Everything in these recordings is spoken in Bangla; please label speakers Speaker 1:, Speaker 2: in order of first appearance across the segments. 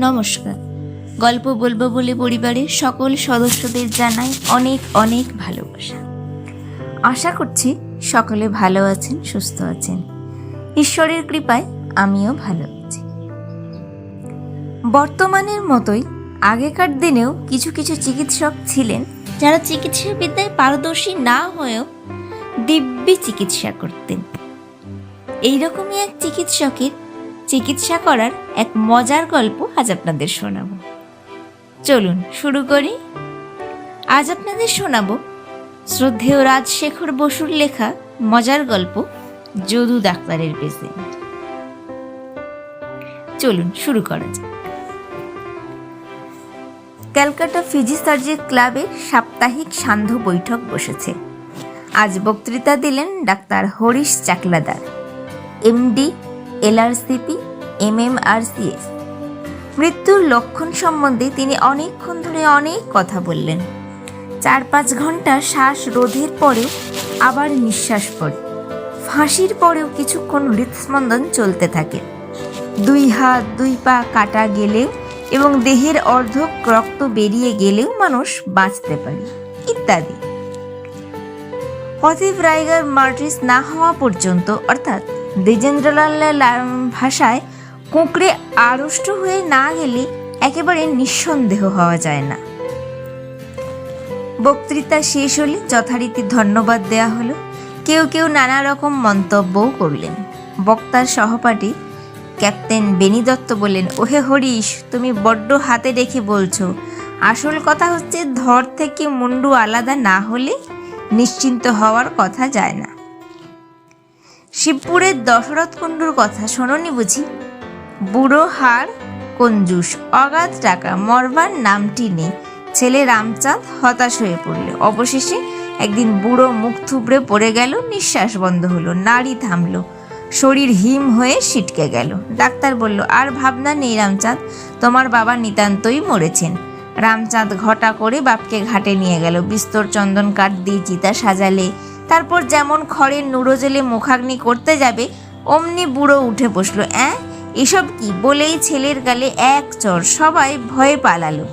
Speaker 1: নমস্কার। গল্প বলব বলে পরিবারের সকল সদস্যদের জানাই অনেক অনেক ভালোবাসা। আশা করছি সকলে ভালো আছেন, সুস্থ আছেন। ঈশ্বরের কৃপায় আমিও ভালো আছি। বর্তমানের মতোই আগেকার দিনেও কিছু কিছু চিকিৎসক ছিলেন যারা চিকিৎসা বিদ্যায় পারদর্শী না হয়েও দিব্যি চিকিৎসা করতেন। এইরকমই এক চিকিৎসকের চিকিৎসা করার এক মজার গল্প আজ আপনাদের শোনাবো। চলুন, শুরু করি। আজ আপনাদের শোনাবো শ্রদ্ধেয় রাজশেখর বসুর লেখা মজার গল্প যদু ডাক্তারের পেশেন্ট চলুন, শুরু করা যাক। ক্যালকাটা ফিজি সার্জি ক্লাবে সাপ্তাহিক সান্ধ্য বৈঠক বসেছে। আজ বক্তৃতা দিলেন doctor Harish Chakladar, MD, LRCP MMRCS. মৃত্যুর লক্ষণ সম্বন্ধে তিনি অনেকক্ষণ ধরে অনেক কথা বললেন। চার পাঁচ ঘণ্টা শ্বাস রোধের পরেও আবার নিঃশ্বাস পড়ে। ফাঁসির পরেও কিছুক্ষণ হৃৎস্পন্দন চলতে থাকে। দুই হাত, দুই পা কাটা গেলেও এবং দেহের অর্ধক রক্ত বেরিয়ে গেলেও মানুষ বাঁচতে পারে, ইত্যাদি। অতীব রাইগার মার্টিস না হওয়া পর্যন্ত, অর্থাৎ দ্বিজেন্দ্রলাল ভাষায় কুঁকড়ে আড়ষ্ট হয়ে না গেলে একেবারে নিঃসন্দেহ হওয়া যায় না। বক্তৃতা শেষ হলে যথারীতি ধন্যবাদ দেয়া হলো। কেউ কেউ নানা রকম মন্তব্যও করলেন। বক্তার সহপাঠী, ক্যাপ্টেন বেনি দত্ত বললেন, ওহে হরিশ, তুমি বড্ড হাতে রেখে বলছো। আসল কথা হচ্ছে, ধর থেকে মুন্ডু আলাদা না হলে নিশ্চিন্ত হওয়ার কথা যায় না। শিবপুরের দশরথ কুণ্ডুর কথা শোনি বুঝি? বুড়ো হাড় কঞ্জুস, অগাধ টাকা, মরবার নামটি নেই ছেলে রামচাঁদ হতাশ হয়ে পড়ল। অবশেষে একদিন বুড়ো মুখ থুবড়ে পড়ে গেল, নিঃশ্বাস বন্ধ হলো, নাড়ি থামলো। শরীর হিম হয়ে ছিটকে গেল। ডাক্তার বলল, আর ভাবনা নেই রামচাঁদ, তোমার বাবা নিতান্তই মরেছেন। রামচাঁদ ঘটা করে বাপকে ঘাটে নিয়ে গেল। বিস্তর চন্দন কাঠ দিয়ে চিতা সাজালে। তারপর যেমন খড়ের নুড়ো জেলে মুখাগ্নি করতে যাবে, অমনি বুড়ো উঠে বসল, অ্যাঁ? এসব কি বলেই ছেলের গালে এক চর সবাই ভয়ে পালালো।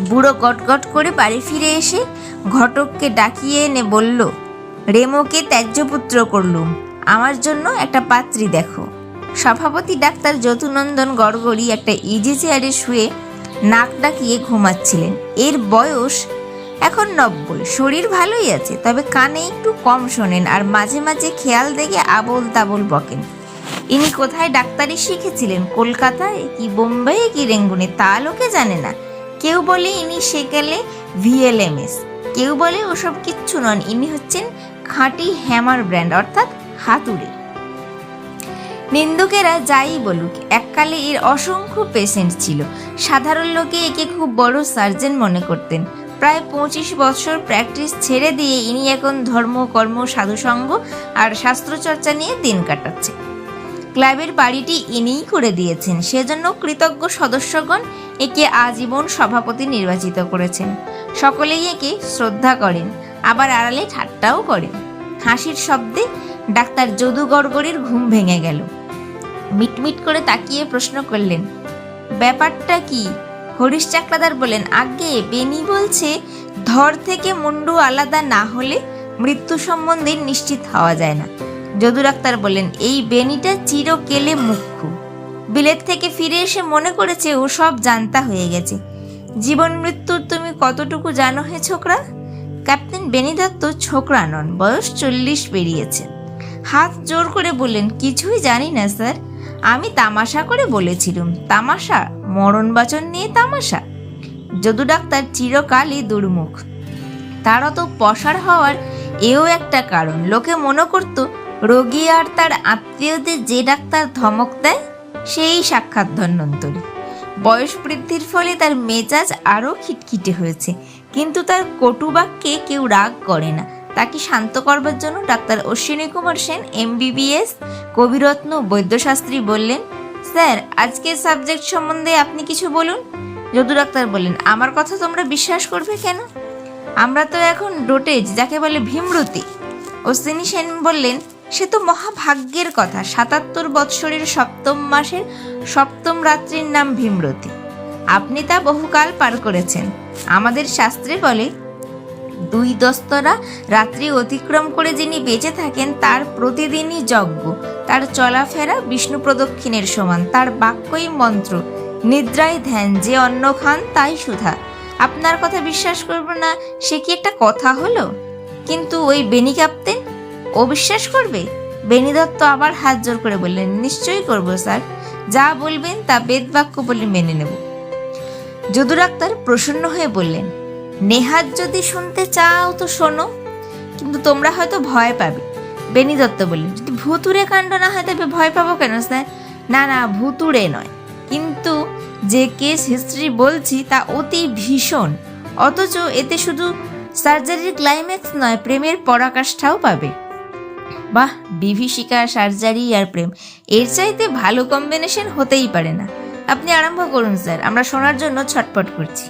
Speaker 1: বুড়ো গটগট করে বাড়ি ফিরে এসে ঘটককে ডাকিয়ে এনে বলল, রেমোকে ত্যায্যপুত্র করলুম। আমার জন্য একটা পাত্রী দেখো। সভাপতি ডাক্তার যতুনন্দন গড়গড়ি একটা ইজি চেয়ারে শুয়ে নাক ডাকিয়ে ঘুমাচ্ছিলেন। এর বয়স এখন নব্বই। শরীর ভালোই আছে, তবে কানে একটু কম শোনেন আর মাঝে মাঝে খেয়াল দেখে আবোল তাবোল বকেন। ইনি কোথায় ডাক্তারি শিখেছিলেন? কলকাতায়? কি বোম্বাইয়ে কি রেঙ্গুনে? তা লোকে জানে না। কেউ বলে ইনি সেকালে ভিএলএমএস। কেউ বলে ওসব কিচ্ছু নন। ইনি হচ্ছেন খাঁটি হ্যামার ব্র্যান্ড, অর্থাৎ হাতুড়ে। নিন্দুকেরা যাই বলুক, এককালে এর অসংখ্য পেশেন্ট ছিল। সাধারণ লোকে একে খুব বড় সার্জন মনে করতেন। প্রায় পঁচিশ বছর প্র্যাকটিস ছেড়ে দিয়ে ইনি এখন ধর্ম, কর্ম, সাধুসঙ্গ আর শাস্ত্রচর্চা নিয়ে দিন কাটাচ্ছে। ক্লাবের বাড়িটি ইনিই করে দিয়েছেন। সেজন্য কৃতজ্ঞ সদস্যগণ একে আজীবন সভাপতি নির্বাচিত করেছেন। সকলেই একে শ্রদ্ধা করেন, আবার আড়ালে ঠাট্টাও করেন। হাসির শব্দে ডাক্তার যদু গড়গড়ির ঘুম ভেঙে গেল। মিটমিট করে তাকিয়ে প্রশ্ন করলেন, ব্যাপারটা কি? হরিশ চাকলাদার বলেন আগে বেনি বলছে, ধর থেকে মুন্ডু আলাদা না হলে মৃত্যু সম্বন্ধে নিশ্চিত হওয়া যায় না। যদু ডাক্তার বললেন, এই বেনিটা চিরকেলে মুখ্য। বিলেত থেকে ফিরে এসে মনে করেছে, ও সব জানতা হয়ে গেছে। জীবন মৃত্যুর তুমি কতটুকু জানো হে ছোকরা? ক্যাপ্টেন বেনি দত্ত ছোকরা নন, বয়স চল্লিশ পেরিয়েছে হাত জোর করে বললেন, কিছুই জানি না স্যার, আমি তামাশা করে বলেছিলাম, তামাশা মরণ বাচন নিয়ে তামাশা। যদু ডাক্তার চিরকালই দুর্মুখ। তারও তো পসার হওয়ার এও একটা কারণ। লোকে মনে করতো রোগী আর তার আত্মীয়দের যে ডাক্তার ধমক দেয়, সেই সাক্ষাৎ ধন্বন্তরী। বয়স বৃদ্ধির ফলে তার মেজাজ আরও খিটখিটে হয়েছে। কিন্তু তার কটুবাক্যে কেউ রাগ করে না। তাকে শান্ত করবার জন্য ডাক্তার অশ্বিনী কুমার সেন, এমবিবিএস, কবিরত্ন, বৈদ্যশাস্ত্রী বললেন, স্যার, আজকের সাবজেক্ট সম্বন্ধে আপনি কিছু বলুন? যদু ডাক্তার বললেন, আমার কথা তোমরা বিশ্বাস করবে কেন? আমরা তো এখন ডোটেজ, যাকে বলে ভীমরতি। অশ্বিনী সেন বললেন সে তো মহাভাগ্যের কথা। সাতাত্তর বৎসরের সপ্তম মাসের সপ্তম রাত্রির নাম ভীমরতি। আপনি তা বহুকাল পার করেছেন। আমাদের শাস্ত্রে বলে, দুই দস্তরা রাত্রি অতিক্রম করে যিনি বেঁচে থাকেন, তার প্রতিদিনই যজ্ঞ। তার চলাফেরা বিষ্ণু প্রদক্ষিণের সমান। তার বাক্যই মন্ত্র, নিদ্রায় ধ্যান, যে অন্ন খান তাই সুধা। আপনার কথা বিশ্বাস করব না, সে কি একটা কথা হলো? কিন্তু ওই বেনি ক্যাপ্টেন ও বিশ্বাস করবে? বেনি দত্ত আবার হাত জোর করে বললেন, নিশ্চয়ই করব, স্যার। যা বলবেন তা বেদ বাক্য বলে মেনে নেব। যদু ডাক্তার প্রসন্ন হয়ে বললেন, নেহাত যদি শুনতে চাও তো শোনো, কিন্তু তোমরা হয়তো ভয় পাবে। বেনি দত্ত বললেন, যদি ভুতুরে কাণ্ড না হয় তবে ভয় পাবো কেন, স্যার? না না ভুতুরে নয়। কিন্তু যে কেস হিস্ট্রি বলছি তা অতি ভীষণ। অথচ এতে শুধু সার্জারির ক্লাইম্যাক্স নয়, প্রেমের পরাকাষ্ঠাও পাবে। বাহ, বিভীষিকা, সার্জারি আর প্রেম। এর চাইতে ভালো কম্বিনেশন হতেই পারে না। আপনি আরম্ভ করুন, স্যার। আমরা শোনার জন্য ছটপট করছি।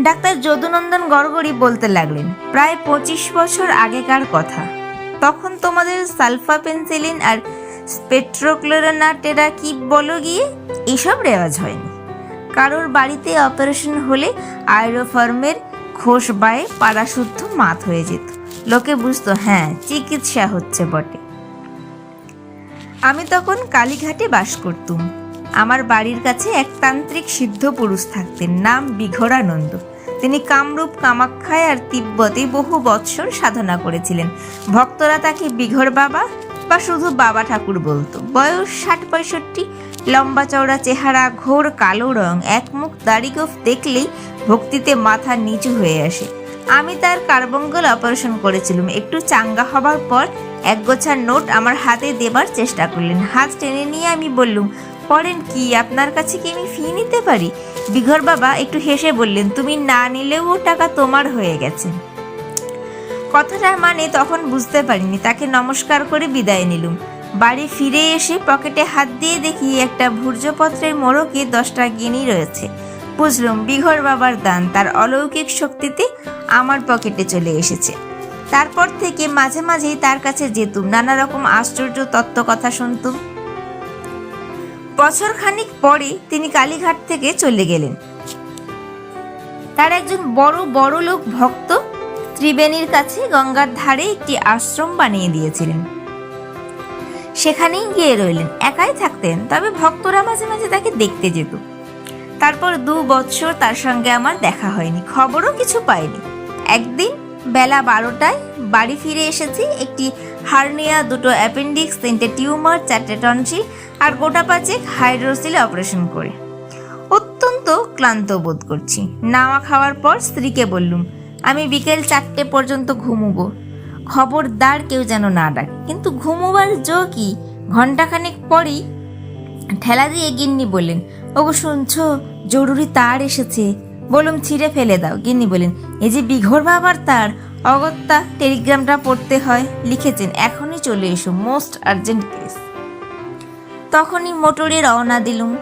Speaker 1: ডাক্তার যদুনন্দন গড়গড়ি বলতে লাগলেন, প্রায় পঁচিশ বছর আগেকার কথা। তখন তোমাদের সালফা পেন্সিলিন আর স্পেট্রোক্লোরোনাটেরা কি বলো গিয়ে? এসব রেওয়াজ হয়নি। কারোর বাড়িতে অপারেশন হলে আয়রোফার্মের খোস বায়ে পাড়াশুদ্ধ মাত হয়ে যেত। লোকে বুঝতো হ্যাঁ চিকিৎসা হচ্ছে বটে। আমি তখন কালীঘাটে বাস করতুম। আমার বাড়ির কাছে এক তান্ত্রিক সিদ্ধ পুরুষ থাকতেন, নাম বিঘোরানন্দ। তিনি কামরূপ, কামাখ্যায় আর তিব্বতে বহু বৎসর সাধনা করেছিলেন। ভক্তরা তাকে বিঘর বাবা বা শুধু বাবা ঠাকুর বলতো। বয়স ষাট পঁয়ষট্টি, লম্বা চওড়া চেহারা, ঘোর কালো রং, এক মুখ দাড়িগোফ দেখলেই ভক্তিতে মাথা নিচু হয়ে আসে। আমি তার কার্বঙ্গল অপারেশন করেছিলাম। একটু চাঙ্গা হবার পর এক গোছার নোট আমার হাতে দেবার চেষ্টা করলেন। হাত টেনে নিয়ে আমি বললুম করেন কি? আপনার কাছে কি আমি ফি নিতে পারি? বিঘর বাবা একটু হেসে বললেন, তুমি না নিলেও টাকা তোমার হয়ে গেছে। কথাটার মানে তখন বুঝতে পারিনি, তাকে নমস্কার করে বিদায় নিলুম। বাড়ি ফিরে এসে পকেটে হাত দিয়ে দেখি একটা ভূর্জপত্রের মোড়কে দশটা গিনি রয়েছে। বুঝলুম বিঘর বাবার দান তার অলৌকিক শক্তিতে আমার পকেটে চলে এসেছে। তারপর থেকে মাঝে মাঝেই তার কাছে যেতুম, নানা রকম আশ্চর্য তত্ত্ব কথা শুনতুম। বছর খানিক পরে তিনি কালীঘাট থেকে চলে গেলেন। তার একজন বড় বড় লোক ভক্ত ত্রিবেণীর কাছে গঙ্গার ধারে একটি আশ্রম বানিয়ে দিয়েছিলেন। সেখানেই গিয়ে রইলেন, একাই থাকতেন, তবে ভক্তরা মাঝে মাঝে তাকে দেখতে যেত। তারপর দু বৎসর তার সঙ্গে আমার দেখা হয়নি, খবরও কিছু পাইনি। একদিন বেলা বারোটায় বাড়ি ফিরে এসেছি, একটি হার্নিয়া দুটো অ্যাপেন্ডিক্স, তিনটে টিউমার, চারটে টনসি আর গোটা পাঁচেক হাইড্রোসিল অপারেশন করে। অত্যন্ত ক্লান্ত বোধ করছি। নাওয়া খাওয়ার পর স্ত্রীকে বললুম, আমি বিকেল চারটে পর্যন্ত ঘুমুবো। খবরদার কেউ যেন না ডাক। কিন্তু ঘুমোবার জো কি? ঘন্টাখানেক পরেই ঠেলা দিয়ে গিন্নি বললেন, ওগো শুনছো জরুরি তার এসেছে। বলুম ছিঁড়ে ফেলে দাও। গিন্নি বলেন এই যে বিঘর বাবার তার, অগত্যা টেলিগ্রামটা পড়তে হয়। লিখেছেন, এখনই চলে এসো, মোস্ট আর্জেন্ট কেস। তখনই মোটরে রওনা দিলুম।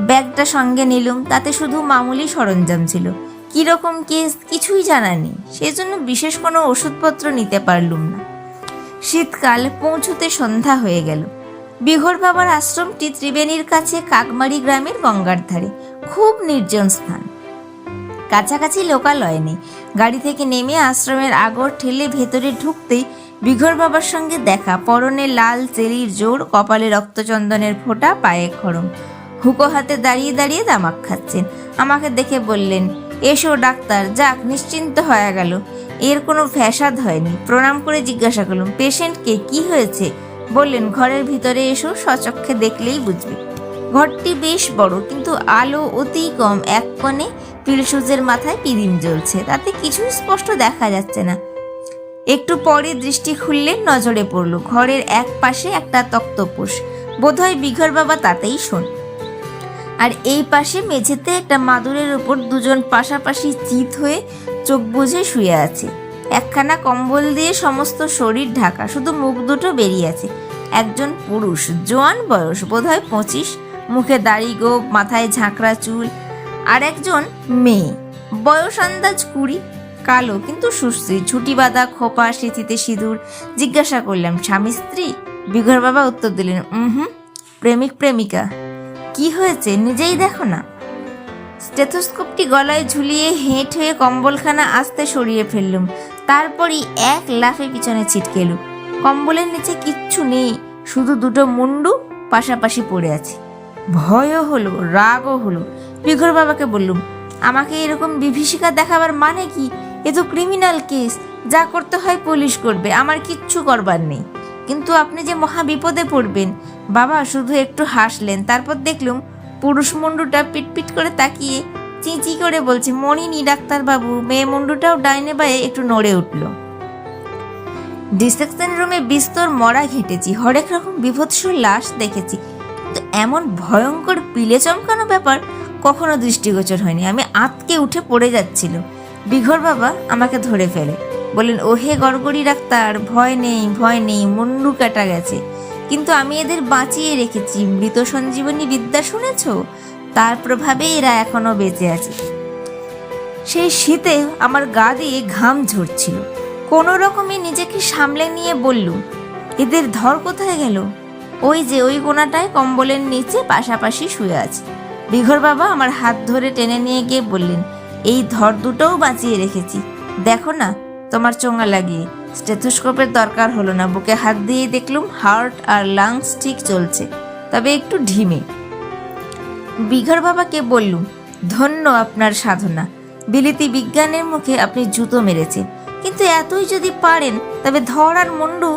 Speaker 1: ব্যাগটা সঙ্গে নিলুম। তাতে শুধু মামুলি সরঞ্জাম ছিল। কীরকম কেস কিছুই জানা নেই। সেজন্য বিশেষ কোনো ওষুধপত্র নিতে পারলুম না। শীতকাল পৌঁছতে সন্ধ্যা হয়ে গেল। বিঘর বাবার আশ্রমটি ত্রিবেণীর কাছে কাকমারি গ্রামের গঙ্গার ধারে। খুব নির্জন স্থান। কাছাকাছি লোকালয় নেই গাড়ি থেকে নেমে আশ্রমের আগর ঠেলে ভেতরে ঢুকতেই বিঘর বাবার সঙ্গে দেখা পরনে লাল চেলির জোর, কপালে রক্তচন্দনের ফোঁটা, পায়ে খরম হুকো হাতে দাঁড়িয়ে দাঁড়িয়ে তামাক খাচ্ছেন। আমাকে দেখে বললেন, এসো ডাক্তার, যাক, নিশ্চিন্ত হয়ে গেল। এর কোনো ফ্যাসাদ হয়নি। প্রণাম করে জিজ্ঞাসা করলাম, পেশেন্টকে কি হয়েছে? বললেন, ঘরের ভিতরে এসো, সচক্ষে দেখলেই বুঝবে। ঘরটি বেশ বড়, কিন্তু আলো অতি কম। এক কোণে পিলসুজের মাথায় পিদিম জ্বলছে, তাতে কিছুই স্পষ্ট দেখা যাচ্ছে না। একটু পরে দৃষ্টি খুললে নজরে পড়ল, ঘরের এক পাশে একটা তক্তপোষ। বোধহয় বিঘর বাবা তাতেই শোন। আর এই পাশে মেঝেতে একটা মাদুরের উপর দুজন পাশাপাশি চিত হয়ে চোখ বুঝে শুয়ে আছে। একখানা কম্বল দিয়ে সমস্ত শরীর ঢাকা, শুধু মুখ দুটো বেরিয়ে আছে। একজন পুরুষ, জোয়ান বয়স, বোধহয় পঁচিশ। মুখে দাড়ি, গোপ, মাথায় ঝাঁকড়া চুল আর একজন মেয়ে। বয়স আন্দাজ কুড়ি, কালো কিন্তু সুশ্রী ঝুটি বাঁধা খোপা স্মৃতিতে সিঁদুর। জিজ্ঞাসা করলাম, স্বামী স্ত্রী? বিঘর বাবা উত্তর দিলেন হুম, প্রেমিক, প্রেমিকা। কি হয়েছে? নিজেই দেখো না। স্টেথোস্কোপটি গলায় ঝুলিয়ে হেঁট হয়ে কম্বলখানা আস্তে সরিয়ে ফেললুম। তারপরই এক লাফে পিছনে ছিটকে এলুম। কম্বলের নিচে কিচ্ছু নেই, শুধু দুটো মুন্ডু পাশাপাশি পড়ে আছে। ভয়ও হলো, রাগও হলো। বিঘর বাবাকে বললুম, আমাকে এরকম বিভীষিকা দেখাবার মানে কি? এ তো ক্রিমিনাল কেস যা করতে হয় পুলিশ করবে, আমার কিচ্ছু করবার নেই। কিন্তু আপনি যে মহা বিপদে পড়বেন, বাবা শুধু একটু হাসলেন, তারপর দেখলুম পুরুষ মুন্ডুটা পিটপিট করে তাকিয়ে চিঁচি করে বলছে মরিনি ডাক্তারবাবু, মেয়ে মুন্ডুটাও ডাইনে বায়ে একটু নড়ে উঠল। ডিসেকশন রুমে বিস্তর মরা ঘেঁটেছি, হরেক রকম বিভৎস লাশ দেখেছি। এমন ভয়ঙ্কর পিলে চমকানো ব্যাপার কখনো দৃষ্টিগোচর হয়নি। আমি আতকে উঠে পড়ে যাচ্ছিল। বিঘর বাবা আমাকে ধরে ফেলে। বললেন, ওহে গড়গড়ি ডাক্তার, ভয় নেই ভয় নেই, মুন্ডু কাটা গেছে। কিন্তু আমি এদের বাঁচিয়ে রেখেছি। মৃত সঞ্জীবনী বিদ্যা শুনেছ? তার প্রভাবে এরা এখনও বেঁচে আছে। সেই শীতে আমার গা দিয়ে ঘাম ঝরছিল। কোনো রকমে নিজেকে সামলে নিয়ে বললুম, এদের ধর কোথায় গেল? ওই যে ওই কোনাটায় কম্বলের নিচে পাশাপাশি শুয়ে আছে। বিঘর বাবা আমার হাত ধরে টেনে নিয়ে গিয়ে বললেন, এই ধর দুটোও বাঁচিয়ে রেখেছি। দেখো না, তোমার চোঙা লাগিয়ে। স্টেথোস্কোপের দরকার হলো না। বুকে হাত দিয়ে দেখলুম হার্ট আর লাংস ঠিক চলছে, তবে একটু ঢিমে। বিঘর বাবাকে বললুম, ধন্য আপনার সাধনা। বিলিতি বিজ্ঞানের মুখে আপনি জুতো মেরেছেন। কিন্তু এতই যদি পারেন, তবে ধর আর মুন্ডু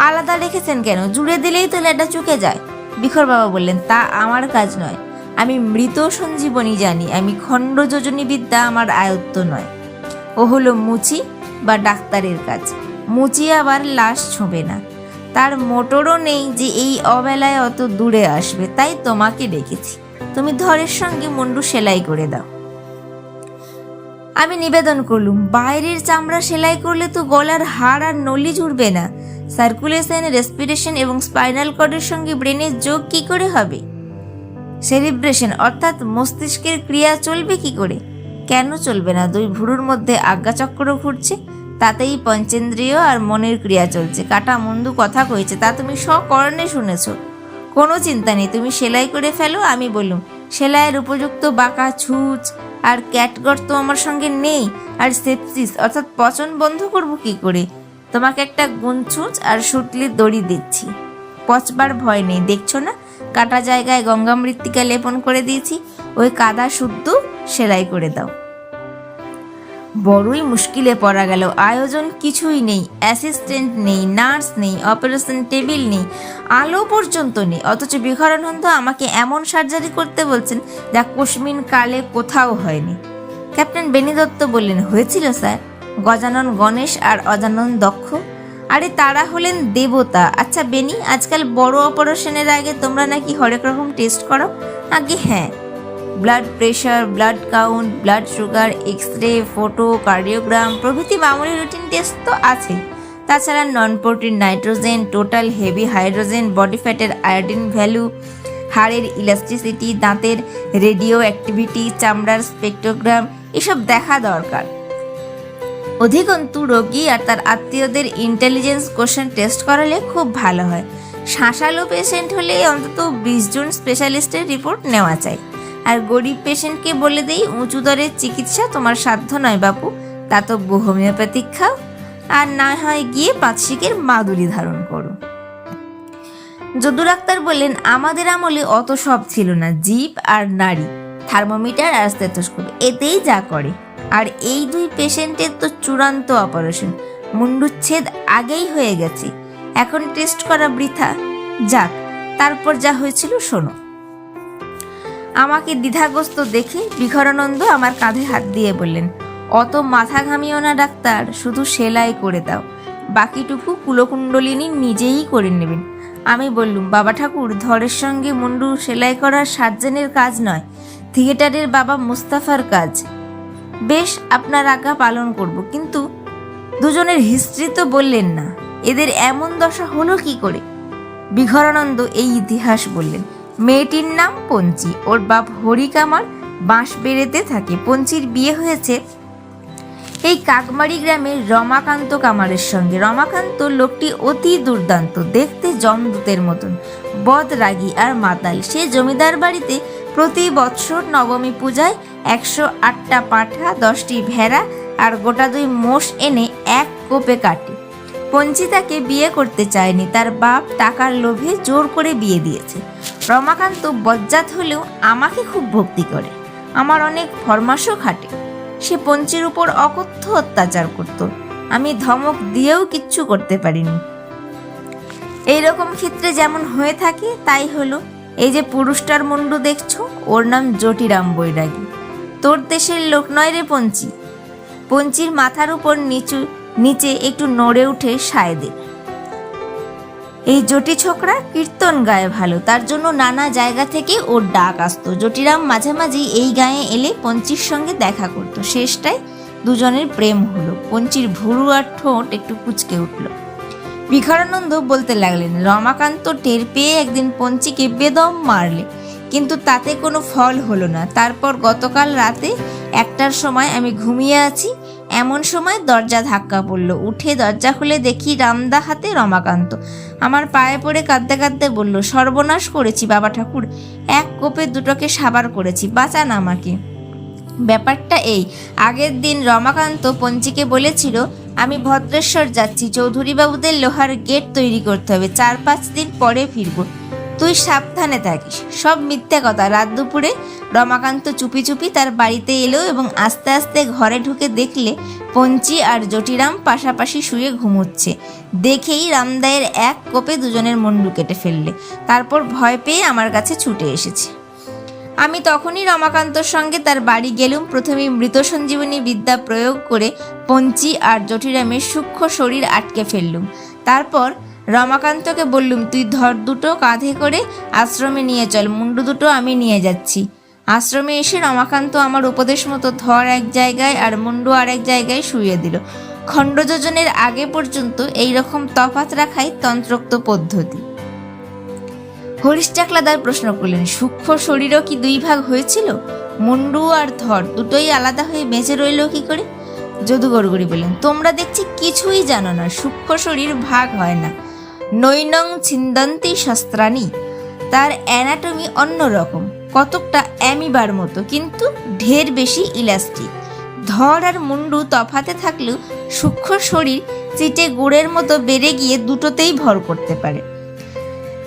Speaker 1: আলাদা রেখেছেন কেন? জুড়ে দিলেই তো লেটা চুকে যায়। বিখর বাবা বললেন, তা আমার কাজ নয়। আমি মৃত সঞ্জীবনী জানি। আমি খণ্ড যোজনী বিদ্যা আমার আয়ত্ত নয়। ও হলো মুচি বা ডাক্তারের কাজ। মুচি আবার লাশ ছোঁবে না। তার মোটরও নেই যে এই অবেলায় অত দূরে আসবে। তাই তোমাকে ডেকেছি। তুমি ধরের সঙ্গে মুন্ডু সেলাই করে দাও। আমি নিবেদন করলুম, বাইরের চামড়া সেলাই করলে তো গলার হাড় আর নলি জুড়বে না। সার্কুলেশন, রেসপিরেশন এবং স্পাইনাল কর্ডের সঙ্গে ব্রেনের যোগ কি করে হবে? সেলিব্রেশন অর্থাৎ মস্তিষ্কের ক্রিয়া চলবে কি করে? কেন চলবে না? দুই ভুরুর মধ্যে আজ্ঞাচক্র ঘুরছে, তাতেই পঞ্চেন্দ্রিয় আর মনের ক্রিয়া চলছে। কাটা মন্দু কথা কইছে, তা তুমি সকর্ণে শুনেছ। কোনো চিন্তা নেই, তুমি সেলাই করে ফেলো, আমি বললুম, সেলাইয়ের উপযুক্ত বাঁকা ছুঁচ আর ক্যাটগট তো আমার সঙ্গে নেই, আর সেপসিস অর্থাৎ পচন বন্ধ করব কি করে? তোমাকে একটা গুনছুঁচ আর সুতলির দড়ি দিচ্ছি। পচবার ভয় নেই, দেখছ না? কাটা জায়গায় গঙ্গা মৃত্তিকা লেপন করে দিয়েছি, ওই কাদা শুদ্ধ সেলাই করে দাও। বড়ই মুশকিলে পড়া গেল। আয়োজন কিছুই নেই অ্যাসিস্ট্যান্ট নেই নার্স নেই অপারেশন টেবিল নেই, আলো পর্যন্ত নেই। অথচ বিখরানন্দ আমাকে এমন সার্জারি করতে বলছেন যা কোশমিন কালে কোথাও হয়নি। ক্যাপ্টেন বেনি দত্ত বললেন, হয়েছিল স্যার। গজানন গণেশ আর অজানন দক্ষ। আরে তারা হলেন দেবতা। আচ্ছা বেনি, আজকাল বড় অপারেশনের আগে তোমরা নাকি হরেক রকম টেস্ট করো? আগে হ্যাঁ। Blood pressure blood count blood sugar X ray photo cardiogram প্রভৃতি মামুলি রুটিন টেস্ট তো আছে তাছাড়া non protein nitrogen total heavy hydrogen body ফ্যাটের আয়োডিন ভ্যালু হাড়ের ইলাস্টিসিটি দাঁতের রেডিও অ্যাক্টিভিটি চামড়ার স্পেকট্রোগ্রাম এসব দেখা দরকার। অধিকন্তু রোগী আর তার আত্মীয়দের ইন্টেলিজেন্স কোশ্চেন টেস্ট করালে খুব ভালো হয়। শাঁসালো পেশেন্ট হলে অন্তত বিশ জন স্পেশালিস্টের রিপোর্ট নেওয়া চাই। আর গরিব পেশেন্টকে বলে দেই, উঁচু দরের চিকিৎসা তোমার সাধ্য নয় বাপু, তা তো হোমিওপ্যাথিক খাও। আর না হয় গিয়ে পাঁচশিকের মাদুলি ধারণ করো। যদু ডাক্তার বললেন, আমাদের আমলে অত সব ছিল না, জীব আর নারী। থার্মোমিটার আর স্টেথোস্কোপ, এতেই যা করে। আর এই দুই পেশেন্টের তো চূড়ান্ত অপারেশন, মুন্ডুচ্ছেদ আগেই হয়ে গেছে। এখন টেস্ট করা বৃথা। যাক, তারপর যা হয়েছিল শোনো। আমাকে দ্বিধাগ্রস্ত দেখে বিঘরানন্দ আমার কাঁধে হাত দিয়ে বললেন, অত মাথা ঘামিও না ডাক্তার, শুধু সেলাই করে দাও। বাকিটুকু কুলকুণ্ডলিনী নিজেই করে নেবেন। আমি বললুম, বাবা ঠাকুর, ধরের সঙ্গে মুন্ডু সেলাই করার সার্জেনের কাজ নয়, থিয়েটারের বাবা মুস্তাফার কাজ। বেশ, আপনার আজ্ঞা পালন করব, কিন্তু দুজনের হিস্ট্রি তো বললেন না, এদের এমন দশা হলো কি করে? বিঘরানন্দ এই ইতিহাস বললেন মেয়েটির নাম পঞ্চি। ওর বাপ হরিকামার বাঁশ বেড়েতে থাকে। পঞ্চির বিয়ে হয়েছে এই কাকমারি গ্রামের রমাকান্ত কামারের সঙ্গে। রমাকান্ত লোকটি অতি দুর্দান্ত, দেখতে জমদূতের মতন, বদরাগী আর মাতাল। সে জমিদার বাড়িতে প্রতি বৎসর নবমী পূজায় একশো আটটা পাঠা, দশটি ভেড়া আর গোটা দুই মোষ এনে এক কোপে কাটে। পঞ্চি তাকে বিয়ে করতে চায়নি। তার বাপ টাকার লোভে জোর করে বিয়ে দিয়েছে। রমাকান্ত বজ্জাত হলেও আমাকে খুব ভক্তি করে। আমার অনেক ফরমাসও খাটে। সে পঞ্চির উপর অকথ্য অত্যাচার করত। আমি ধমক দিয়েও কিচ্ছু করতে পারিনি। এই রকম ক্ষেত্রে যেমন হয়ে থাকে, তাই হলো। এই যে পুরুষটার মুন্ডু দেখছ, ওর নাম জটিরাম বৈরাগী। তোর দেশের লোক নয় রে পঞ্চি। পঞ্চির মাথার উপর নিচু নিচে একটু নড়ে উঠে সায়দে এই জটি ছোকরা কীর্তন গায়ে ভালো, তার জন্য নানা জায়গা থেকে ওর ডাক আসতো। জটিরাম মাঝে মাঝে এই গায়ে এলে পঞ্চির সঙ্গে দেখা করত। শেষটায় দুজনের প্রেম হলো। পঞ্চির ভুরু আর ঠোঁট একটু কুচকে উঠল। বিখারানন্দ বলতে লাগলেন, রমাকান্ত টের পেয়ে একদিন পঞ্চিকে বেদম মারলে, কিন্তু তাতে কোনো ফল হলো না। তারপর গতকাল রাতে একটার সময় আমি ঘুমিয়ে আছি এমন সময় দরজা ধাক্কা পড়ল। উঠে দরজা খুলে দেখি রামদা হাতে রমাকান্ত। আমার পায়ে পড়ে কাঁদতে কাঁদতে বলল, সর্বনাশ করেছি বাবা ঠাকুর। এক কোপে দুটোকে সাবার করেছি, বাঁচান আমাকে। ব্যাপারটা এই, আগের দিন রমাকান্ত পঞ্চিকে বলেছিল, আমি ভদ্রেশ্বর যাচ্ছি, চৌধুরীবাবুদের লোহার গেট তৈরি করতে হবে, চার পাঁচ দিন পরে ফিরবো। তুই সাবধানে থাকিস। সব মিথ্যে কথা। রাত দুপুরে রমাকান্ত চুপি চুপি তার বাড়িতে এলো এবং আস্তে আস্তে ঘরে ঢুকে দেখলে পঞ্চি আর জটিরাম পাশাপাশি শুয়ে ঘুমোচ্ছে। দেখেই রামদায়ের এক কোপে দুজনের মুন্ডু কেটে ফেললে। তারপর ভয় পেয়ে আমার কাছে ছুটে এসেছে। আমি তখনই রমাকান্তর সঙ্গে তার বাড়ি গেলুম। প্রথমে মৃত সঞ্জীবনী বিদ্যা প্রয়োগ করে পঞ্চি আর জটিরামের সূক্ষ্ম শরীর আটকে ফেললুম। তারপর রমাকান্তকে বললুম, তুই ধর দুটো কাঁধে করে আশ্রমে নিয়ে চল, মুন্ডু দুটো আমি নিয়ে যাচ্ছি। আশ্রমে এসে রমাকান্ত আমার উপদেশ মতো ধর এক জায়গায় আর মুন্ডু আর এক জায়গায় শুইয়ে দিল। খণ্ডযোজনের আগে পর্যন্ত এই রকম তফাত রাখাই তন্ত্রোক্ত পদ্ধতি। হরিশ চাকলাদার প্রশ্ন করলেন, সূক্ষ্ম শরীরও কি দুই ভাগ হয়েছিল? মুন্ডু আর ধর দুটোই আলাদা হয়ে বেঁচে রইল কি করে? যদু গড়গড়ি বললেন, তোমরা দেখছি কিছুই জানো না, সূক্ষ্ম শরীর ভাগ হয় না। নৈনং ছিন্দন্তি শস্ত্রাণী। তার অ্যানাটমি অন্যরকম, কতকটা অ্যামিবার মতো, কিন্তু ঢের বেশি ইলাস্টিক ধর আর মুন্ডু তফাতে থাকলেও সূক্ষ্ম শরীর চিটে গুড়ের মতো বেড়ে গিয়ে দুটোতেই ভর করতে পারে।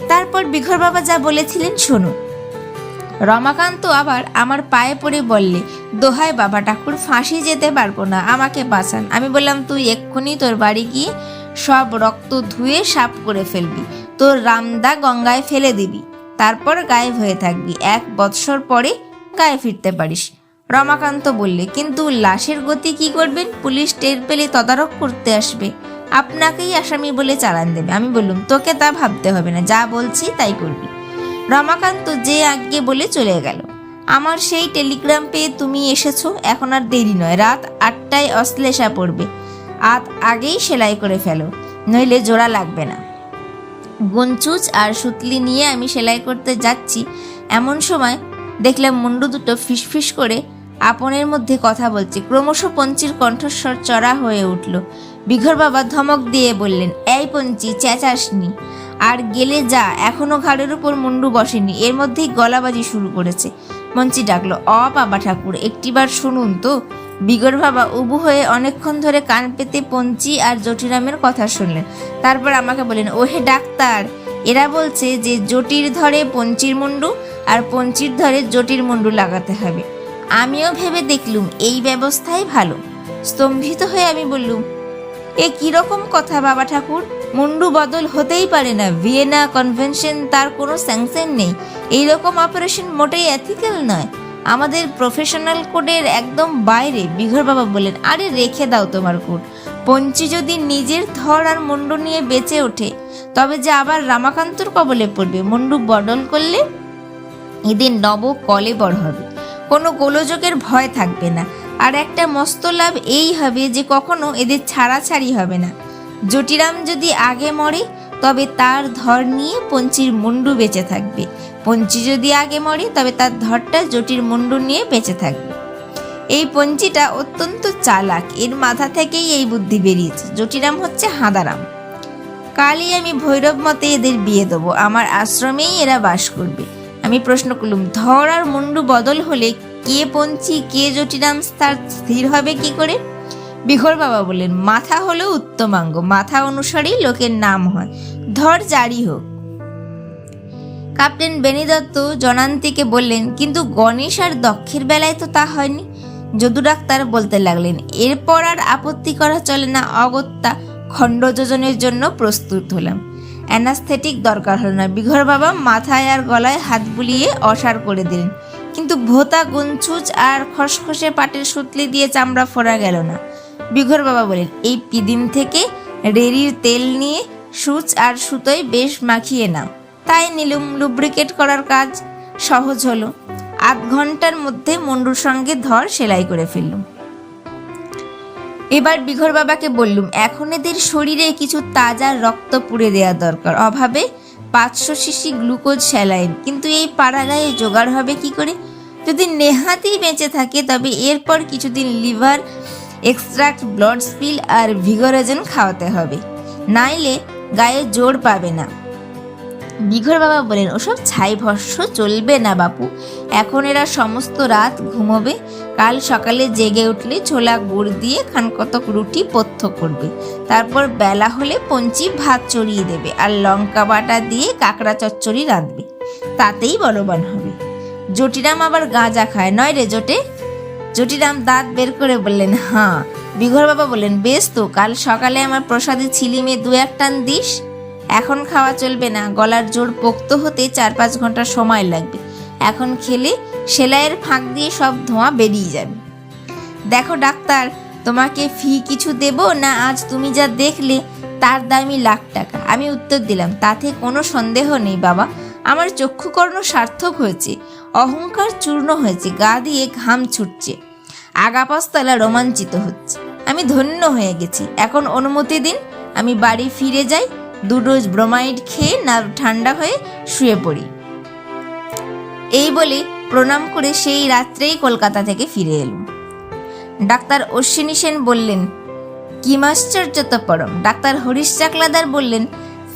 Speaker 1: তারপর বিঘর বাবা যা বলেছিলেন শুনুন। রমাকান্ত আবার আমার পায়ে পড়ে বললে দোহায় বাবা ঠাকুর, ফাঁসি যেতে পারব না, আমাকে বাঁচান। আমি বললাম, তুই এক্ষুনি তোর বাড়ি গিয়ে সব রক্ত ধুয়ে সাফ করে ফেলবি। তোর রামদা গঙ্গায় ফেলে দিবি। তারপর গায়েব হয়ে থাকবি। এক বৎসর পরে গায়ে ফিরতে পারিস। রমাকান্ত বললে, কিন্তু লাশের গতি কি করবেন? পুলিশ টের পেলে তদারক করতে আসবে। আপনাকেই আসামি বলে চালান দেবে। আমি বললুম, তোকে তা ভাবতে হবে না। যা বলছি তাই করবি। রমাকান্ত যে আজ্ঞে বলে চলে গেল, আমার সেই টেলিগ্রাম পেয়ে তুমি এসেছ। এখন আর দেরি নয়। রাত আটটায় অশ্লেষা পড়বে। আত আগেই সেলাই করে ফেলো, নইলে জোড়া লাগবে না। গুনচুচ আর সুতলি নিয়ে আমি সেলাই করতে যাচ্ছি, এমন সময় দেখলাম মুন্ডু দুটো ফিসফিস করে আপনের মধ্যে কথা বলছে। ক্রমশ পঞ্চির কণ্ঠস্বর চড়া হয়ে উঠল। বিঘর বাবা ধমক দিয়ে বললেন, এই পঞ্চি, চেঁচাসনি। আর গেলে যা, এখনও ঘাড়ের উপর মুন্ডু বসেনি, এর মধ্যেই গলাবাজি শুরু করেছে। মঞ্চি ডাকলো, অ, বাবা ঠাকুর, একটিবার শুনুন তো। বিগর বাবা উবু হয়ে অনেকক্ষণ ধরে কান পেতে পঞ্চি আর জটিরামের কথা শুনলেন। তারপর আমাকে বলেন ওহে ডাক্তার, এরা বলছে যে জটির ধরে পঞ্চির মুন্ডু আর পঞ্চির ধরে জটির মুন্ডু লাগাতে হবে। আমিও ভেবে দেখলুম এই ব্যবস্থাই ভালো। স্তম্ভিত হয়ে আমি বললুম, এ কীরকম কথা বাবা ঠাকুর? মুন্ডু বদল হতেই পারে না। ভিয়েনা কনভেনশন তার কোনো স্যাংশন নেই। এই রকম অপারেশন মোটেই এথিক্যাল নয়। আমাদের প্রফেশনাল কোডের একদম বাইরে, বিঘর বাবা বলেন আরে রেখে দাও তোমার কোড পঞ্চি যদি নিজের ধর আর মুন্ডু নিয়ে বেঁচে ওঠে, তবে যে আবার রামাকান্তর কবলে পড়বে, মুন্ডু বদল করলে এদের নব কলে বড় হবে। কোনো গোলযোগের ভয় থাকবে না। আর একটা মস্ত লাভ এই হবে যে কখনো এদের ছাড়াছাড়ি হবে না। জটিরাম যদি আগে মরে, তবে তার ধর নিয়ে পঞ্চির মুন্ডু বেঁচে থাকবে। পঞ্চি যদি আগে মরে, তবে তার ধরটা জটির মুন্ডু নিয়ে বেঁচে থাকবে। এই পঞ্চিটা অত্যন্ত চালাক। এর মাথা থেকেই এই বুদ্ধি বেরিয়েছে। জটিরাম হচ্ছে হাঁদারাম। কালই আমি ভৈরব মতে এদের বিয়ে দেবো। আমার আশ্রমেই এরা বাস করবে। আমি প্রশ্ন করলুম, ধর আর মুন্ডু বদল হলে কে পঞ্চি, কে জটিরাম, তার স্থির হবে কি করে? বিঘর বাবা বললেন, মাথা হলো উত্তমাঙ্গ। মাথা অনুসারেই লোকের নাম হয়। ধর জারি হোক। ক্যাপ্টেন বেনি দত্ত জনান্তিকে বললেন, কিন্তু গণেশ আর দক্ষের বেলায় তো তা হয়নি। যদু ডাক্তার বলতে লাগলেন, এরপর আর আপত্তি করা চলে না, অগত্যা খণ্ড যোজনের জন্য প্রস্তুত হলাম। অ্যানাস্থেটিক দরকার হলো না। বিঘর বাবা মাথায় আর গলায় হাত বুলিয়ে অসার করে দিলেন, কিন্তু ভোতা, গুনছুচ আর খসখসে পাটের সুতলি দিয়ে চামড়া ফোরা গেল না। বিঘর বাবা বলেন এই পিদিম থেকে রেড়ির তেল নিয়ে সুচ আর সুতোয় বেশ মাখিয়ে নাও। তাই নিলুম লুব্রিকেট করার কাজ সহজ হলো। আধ ঘণ্টার মধ্যে মন্ডুর সঙ্গে ধর সেলাই করে ফেললুম। এবার বিঘর বাবাকে বললুম, এখন এদের শরীরে কিছু তাজা রক্ত পুড়ে দেওয়া দরকার। অভাবে পাঁচশো শিশি গ্লুকোজ স্যালাইন কিন্তু এই পাড়াগায়ে জোগাড় হবে কি করে? যদি নেহাতি বেঁচে থাকে, তবে এরপর কিছুদিন লিভার এক্সট্রাক্ট, ব্লাড স্পিল আর ভিগোরাজেন খাওয়াতে হবে। নাইলে গায়ে জোর পাবে না। বিঘর বাবা বলেন, ওসব ছাই ভস্য চলবে না বাপু। এখন এরা সমস্ত রাত ঘুমোবে। কাল সকালে জেগে উঠলে ছোলা গুড় দিয়ে খান কতক রুটি পথ্য করবে। তারপর বেলা হলে পঞ্চি ভাত চড়িয়ে দেবে আর লঙ্কা বাটা দিয়ে কাঁকড়া চচ্চড়ি রাঁধবে। তাতেই বলবান হবে। জটিরাম আবার গাঁজা খায়। নয় রে জোটে। জটিরাম দাঁত বের করে বললেন হ্যাঁ। বিঘর বাবা বললেন, বেশ তো, কাল সকালে আমার প্রসাদে ছিলিমে দু এক টান দিস। এখন খাওয়া চলবে না, গলার জোর পোক্ত হতে চার পাঁচ ঘণ্টা সময় লাগবে। এখন খেলে সেলাইয়ের ফাঁক দিয়ে সব ধোঁয়া বেরিয়ে যাবে। দেখো ডাক্তার, তোমাকে ফি কিছু দেব না আজ তুমি যা দেখলে তার দামই লাখ টাকা? আমি উত্তর দিলাম, তাতে কোনো সন্দেহ নেই বাবা। আমার চক্ষুকর্ণ সার্থক হয়েছে, অহংকার চূর্ণ হয়েছে, গা দিয়ে ঘাম ছুটছে, আগাপাস্তলা রোমাঞ্চিত হচ্ছে। আমি ধন্য হয়ে গেছি। এখন অনুমতি দিন, আমি বাড়ি ফিরে যাই দু ডোজ ব্রোমাইড খেয়ে না, ঠান্ডা হয়ে শুয়ে পড়ি। এই বলে প্রণাম করে সেই রাত্রেই কলকাতা থেকে ফিরে এলুম। ডাক্তার অশ্বিনী সেন বললেন কিমাশ্চর্যত পরম ডাক্তার হরিশ চাকলাদার বললেন,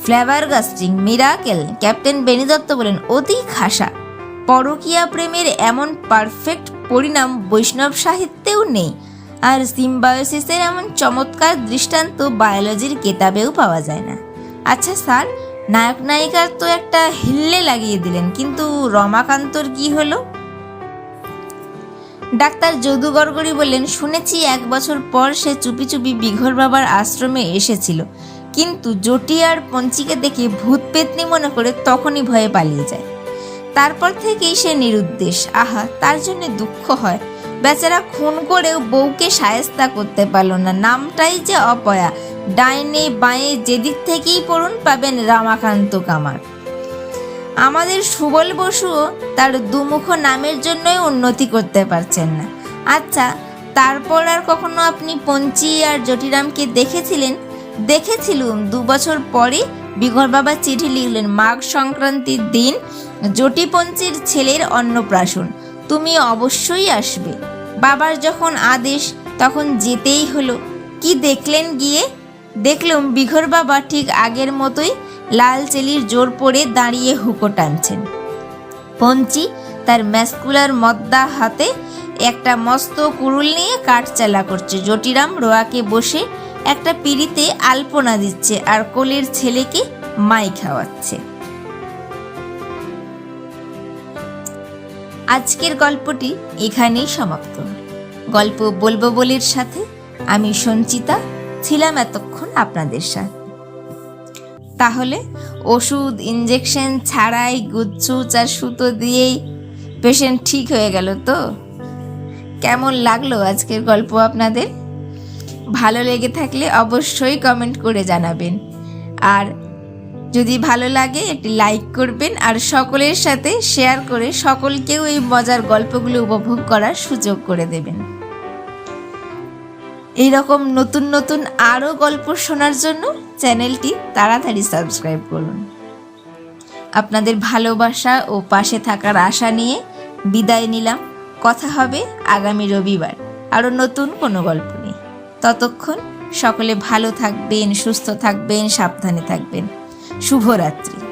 Speaker 1: flabbergasting miracle, captain Beni Dutta বলেন, অতি খাসা। পরকীয়া প্রেমের এমন পারফেক্ট পরিণাম বৈষ্ণব সাহিত্যেও নেই। আর সিম্বায়োসিসের এমন চমৎকার দৃষ্টান্ত বায়োলজির কেতাবেও পাওয়া যায় না। আচ্ছা স্যার, নায়ক নায়িকার তো একটা হিল্লে লাগিয়ে দিলেন, কিন্তু রমাকান্তর কি হলো? ডাক্তার যদু গড়গড়ি বললেন, শুনেছি এক বছর পর সে চুপি চুপি বিঘর বাবার আশ্রমে এসেছিল, কিন্তু জটি আর পঞ্চিকে দেখে ভূত পেতনি মনে করে তখনই ভয়ে পালিয়ে যায়। তারপর থেকেই সে নিরুদ্দেশ, আহা, তার জন্য দুঃখ হয়। বেচারা খুন করেও বউকে সায়স্তা করতে পারল না, নামটাই যে অপয়া। ডাইনে বাঁয়ে যেদিক থেকেই পড়ুন পাবেন রামাকান্ত কামার। আমাদের সুবল বসুও তার দুমুখ নামের জন্যই উন্নতি করতে পারছেন না। আচ্ছা তারপর আর কখনো আপনি পঞ্চি আর জটিরামকে দেখেছিলেন? দেখেছিলুম, দু বছর পরে বিঘর বাবা চিঠি লিখলেন, মাঘ সংক্রান্তির দিন জটিপঞ্চির ছেলের অন্নপ্রাশন, তুমি অবশ্যই আসবে। বাবার যখন আদেশ, তখন যেতেই হলো। কি দেখলেন গিয়ে? দেখলুম বিঘর বাবা ঠিক আগের মতোই লাল চেলির জোর পড়ে দাঁড়িয়ে হুকো টানছেন। পঞ্চি তার ম্যাসকুলার মদ্দা হাতে একটা মস্ত কুড়ুল নিয়ে কাঠ চালা করছে। জটিরাম রোয়াকে বসে একটা পিড়িতে আলপনা দিচ্ছে আর কোলের ছেলেকে মাই খাওয়াচ্ছে। আজকের গল্পটি এখানেই সমাপ্ত। গল্প বলব বলির সাথে আমি সঞ্চিতা ছিলাম এতক্ষণ আপনাদের সাথে। তাহলে ওষুধ ইঞ্জেকশন ছাড়াই গুচ্ছুচ আর সুতো দিয়েই পেশেন্ট ঠিক হয়ে গেল তো? কেমন লাগল আজকের গল্প আপনাদের? ভালো লেগে থাকলে অবশ্যই কমেন্ট করে জানাবেন। আর যদি ভালো লাগে, একটি লাইক করবেন আর সকলের সাথে শেয়ার করে সকলকেও এই মজার গল্পগুলো উপভোগ করার সুযোগ করে দেবেন। এই রকম নতুন নতুন আরও গল্প শোনার জন্য চ্যানেলটি তাড়াতাড়ি সাবস্ক্রাইব করুন। আপনাদের ভালোবাসা ও পাশে থাকার আশা নিয়ে বিদায় নিলাম। কথা হবে আগামী রবিবার আরও নতুন কোনো গল্প নিয়ে। ততক্ষণ সকলে ভালো থাকবেন, সুস্থ থাকবেন, সাবধানে থাকবেন। শুভরাত্রি।